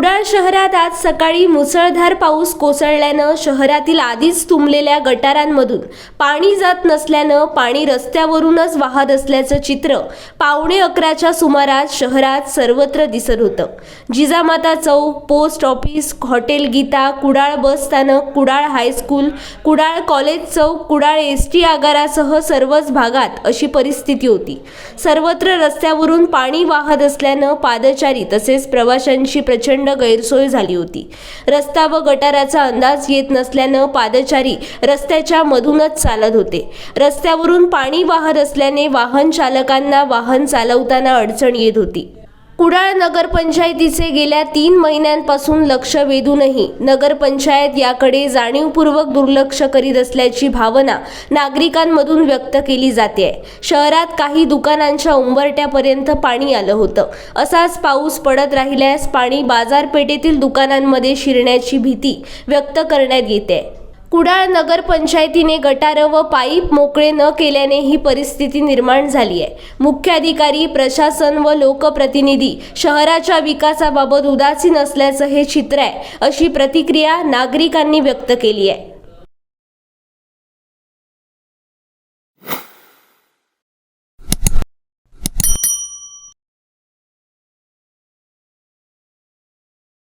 कुडाळ शहरात आज सकाळी मुसळधार पाऊस कोसळल्यानं शहरातील आधीच तुंबलेल्या गटारांमधून पाणी जात नसल्यानं पाणी रस्त्यावरूनच वाहत असल्याचं चित्र पावणे अकराच्या सुमारास शहरात सर्वत्र दिसत होतं. जिजामाता चौक post office hotel Geeta Kudal bus स्थानक Kudal high school Kudal college चौक कुडाळ एस टी आगारासह सर्वच भागात अशी परिस्थिती होती. सर्वत्र रस्त्यावरून पाणी वाहत असल्यानं पादचारी तसेच प्रवाशांची प्रचंड गैरसोय झाली होती. रस्ता व गटाराचा अंदाज येत नसल्यानं पादचारी रस्त्याच्या मधूनच चालत होते. रस्त्यावरून पाणी वाहत असल्याने वाहन चालकांना वाहन चालवताना अडचण येत होती. कुडाळ नगरपंचायतीचे गेल्या तीन महिन्यांपासून लक्ष वेधूनही नगरपंचायत याकडे जाणीवपूर्वक दुर्लक्ष करीत असल्याची भावना नागरिकांमधून व्यक्त केली जाते. शहरात काही दुकानांच्या उंबरट्यापर्यंत पाणी आलं होतं. असाच पाऊस पडत राहिल्यास पाणी बाजारपेठेतील दुकानांमध्ये शिरण्याची भीती व्यक्त करण्यात येते. कुडाळ नगरपंचायतीने गटारं व पाईप मोकळे न केल्याने ही परिस्थिती निर्माण झाली आहे. मुख्याधिकारी प्रशासन व लोकप्रतिनिधी शहराच्या विकासाबाबत उदासीन असल्याचं हे चित्र आहे अशी प्रतिक्रिया नागरिकांनी व्यक्त केली आहे.